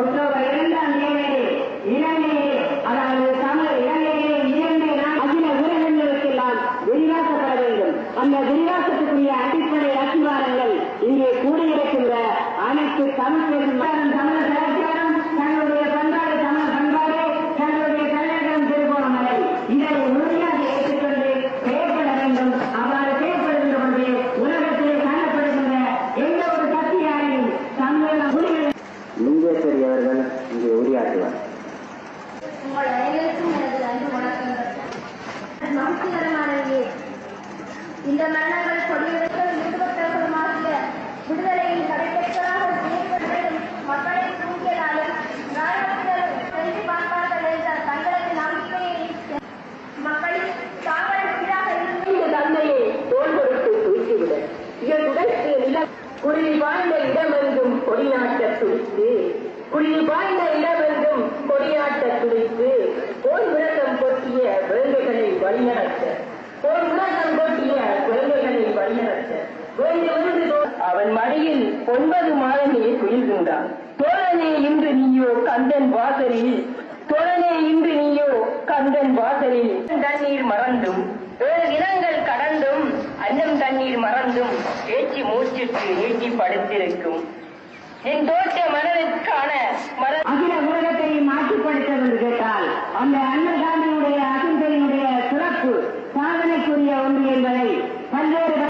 October இரண்டாம் தேதி இலங்கையில் அதாவது தமிழ் இலங்கையிலே இரண்டு நாள் அகில உலகங்களுக்கெல்லாம் விரிவாக்கப்பட வேண்டும். அந்த விரிவாக்கத்துக்குரிய அடிப்படை அசிவாரங்கள் இங்கே கூடியிருக்கின்ற அனைத்து தமிழ் பெரும் அவர்கள் இங்கே உரையாற்றுவார். இந்த மன்னர்கள் கொடியவர்கள் ஈடுபட்டவர்களுமாகிய விடுதலையில் கடைபெற்றதாக மக்களை தூங்கியதாலும் ராணுவத்தினர் சென்று பார்ப்பார்கள் என்ற தங்களது நம்பிக்கையை மக்கள் தாங்கள் எதிராக இருந்து தந்தையை தோல் கொடுத்து தூக்கிவிட. நில குருவி வாழ்ந்த இடமெங்கும் கொடிநாட்ட துடித்து. குருவி பாய்ந்த இளவெங்கும் கொடியாட்ட துடித்து போர் விரதம் கொட்டிய வேங்கைகளை வழிநடத்த. போர் விரதம் கொட்டிய வேங்கைகளை வழிநடத்த. அவன் மடியில் ஒன்பது மாதமே குயில்கின்றான் தோழனே இன்று நீயோ கந்தன் வாசலில். தோழனே இன்று நீயோ கந்தன் வாசலில். தண்ணீர் மறந்தும். வேறு இனங்கள் கடந்தும். அன்னம் தண்ணீர் மறந்தும். பேச்சு மூச்சிட்டு நீட்டி படுத்திருக்கும். என் தோற்ற மனதிற்கு அந்த அன்னதானியுடைய அகிம்சையினுடைய சிறப்பு சாதனைக்குரிய ஒன்று என்பதை பல்வேறு